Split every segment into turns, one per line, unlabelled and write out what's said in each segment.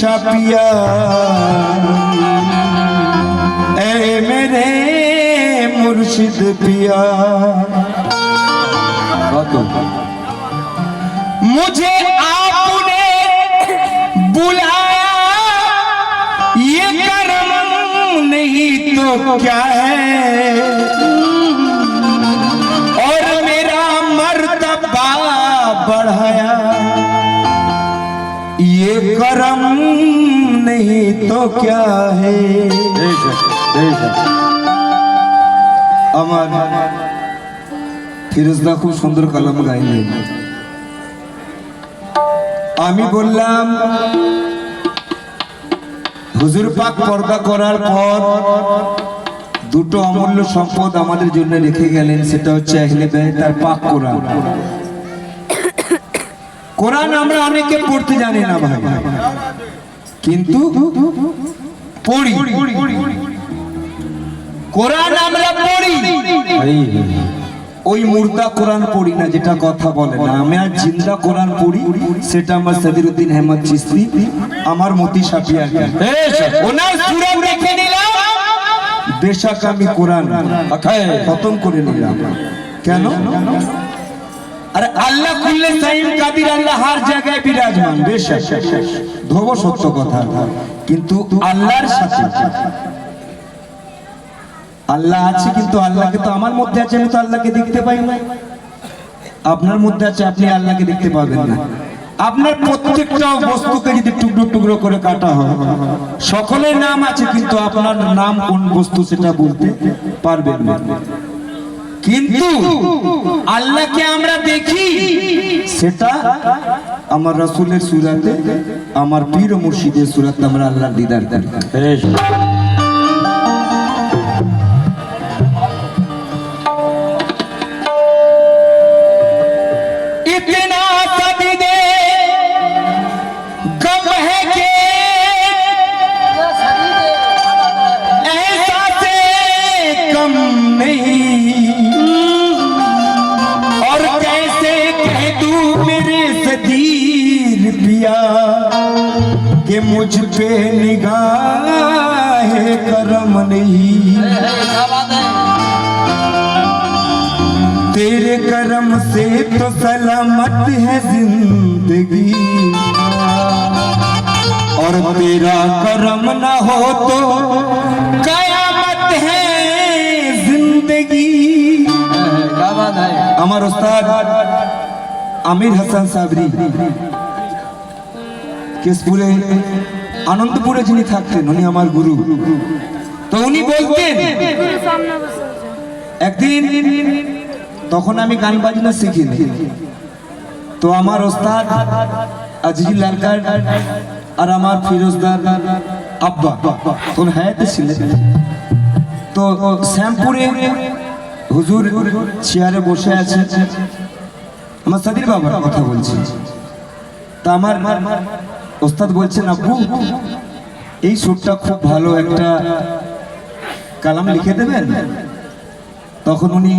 সাপিয়া। এ মেরে মুর্শিদ পিয়া কত? মুঝে नहीं तो क्या है और मेरा मर्तबा बढ़ाया ये करम नहीं तो क्या है আমার ফিরোজদা খুব সুন্দর কলম গাইলেন আমি বললাম হুজুর পাক পর্দা করার পর দুটো অমূল্য সম্পদ আমাদের জন্য রেখে গেলেন, সেটা হচ্ছে আহলে তার পাক কোরআন। কোরআন আমরা অনেকে পড়তে জানি না ভাই, কিন্তু পড়ি। কোরআন আমরা পড়ি। ওই মুর্দা কোরআন পড়ি না যেটা কথা বলে না। আমি আর জিন্দা কোরআন পড়ি সেটা আমার সাদিরুদ্দিন আহমদ চিস্তি আমার মতি সাপিয়া ওনার সুরা দেখে নিলাম। বেশাক আমি কোরআন খতম করে নিলাম। কেন? আরে আল্লাহ কুল্লে সাইম কাদির আল্লাহ হার জায়গায় বিরাজমান বেশাক ধোব সত্য কথা। কিন্তু আল্লাহর সাথে আল্লাহ আছে কিন্তু আল্লাহকে তো আমার মধ্যে আছে, আমি তো আল্লাহকে দেখতে পাই না। আপনার মধ্যে আছে, আপনি আল্লাহকে দেখতে পাবেন না। আপনার প্রত্যেকটা বস্তুকে যদি টুকরো টুকরো করে কাটা হয়, সকলের নাম আছে, কিন্তু আপনার নাম কোন বস্তু সেটা বলতে পারবেন না। কিন্তু আল্লাহকে আমরা দেখি, সেটা আমার রাসূলের সুরাতে, আমার পীর মুর্শিদের সুরাতে আমরা আল্লাহর দিদার করি पे निगाह करम नहीं
क्या बात है
तेरे करम से तो सलामत है जिंदगी और तेरा करम ना हो तो कयामत है जिंदगी
क्या बात है
আমার ওস্তাদ আমির হাসান সাবরি কেশপুরে আনন্দপুরে যিনি থাকতেন, উনি আমার গুরু। তো উনি বলতেন, একদিন তখন আমি গান বাজনা শিখিনি। তো আমার ওস্তাদ আজিজ লালকার আর আমার ফিরোজদার আব্বা তখন হায়াতে ছিলেন। তো শ্যামপুরে হুজুর চেয়ারে বসে আছে। আমার সাদির বাবার কথা বলছি। তা আমার ওস্তাদ বলছেন, আব্বু, এই সুরটা খুব ভালো একটা কালাম লিখে দেবেন? তখন উনি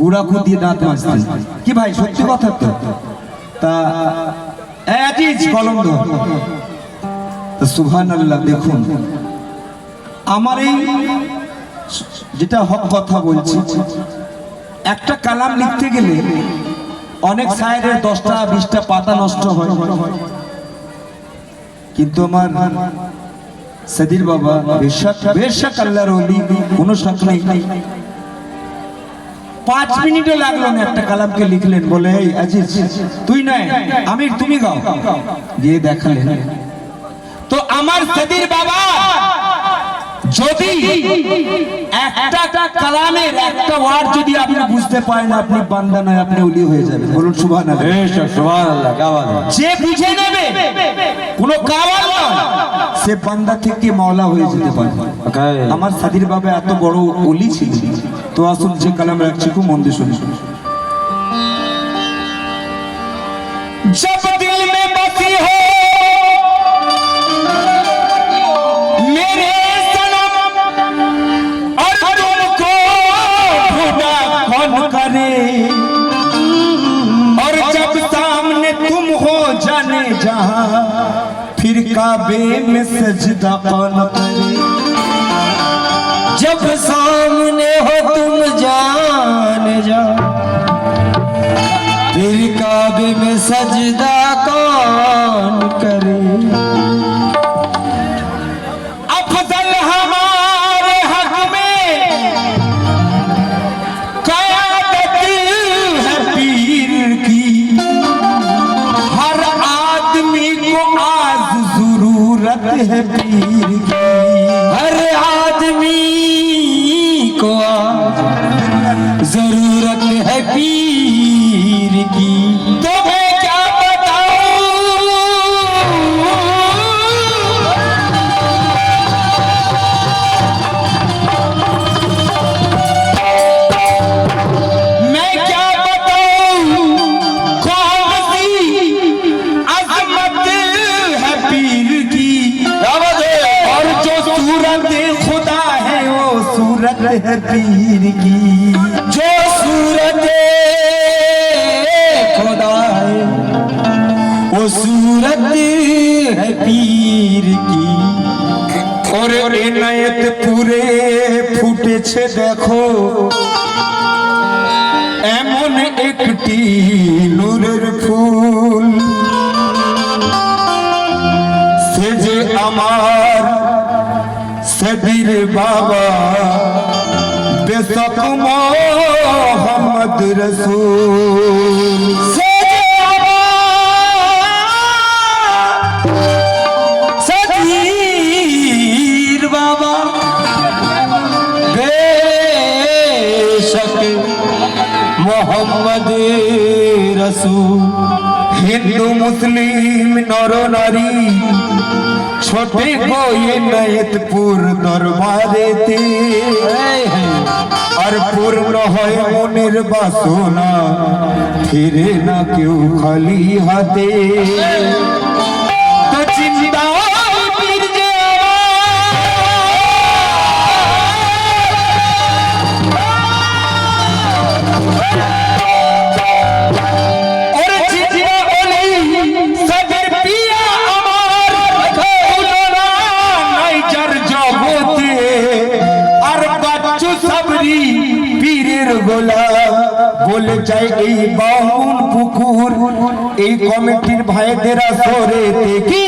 গুড়া দিয়ে দাঁত মাজতেন। কি ভাই, সত্যি কথা তো? তা কলম সুবহান আল্লাহ দেখুন। আমার এই যেটা হক কথা বলছি, একটা কালাম লিখতে গেলে অনেক সাইডের দশটা বিশটা পাতা নষ্ট হয়। কিন্তু আমার সদির বাবা বেশক বেশক আল্লাহর ওলি কোনো শক নেই। পাঁচ মিনিটও লাগল না একটা কালামকে লিখলেন বলে এই আজিজ তুই নয় আমি তুমি গাও। গিয়ে দেখালেন। তো আমার সদির বাবা যদি কোনো সে বান্দা থেকে হয়ে আমার সাদির বাবা এত বড় অলি ছিল তো আসুন যে কালাম রাখছি খুব মন্দির শুনে শুনে सजदा
जब सामने हो तुम जान जा। काबे में सजदा
है सूरत है पीर की
जो सूरत खुदा है वो सूरत है पीर की
ওরে এনায়েত পুরে ফুটেছে দেখো এমন একটি নূরের ফুল সে যে আমার সদির বাবা তক মোহাম্মদ রসুল।
সদীর বাবা। বেশক মোহাম্মদ রসুল।
হিন্দু, মুসলিম, নর, নারী। ছোটে বইয়ে নয়তপুর দরবারেতে। আর পূর্ণ হয় মনের বাসনা ফিরে না কেউ খালি হাতে। বলে যাই এই বাউন পুকুর এই কমিটির ভাইদেরা সরে কি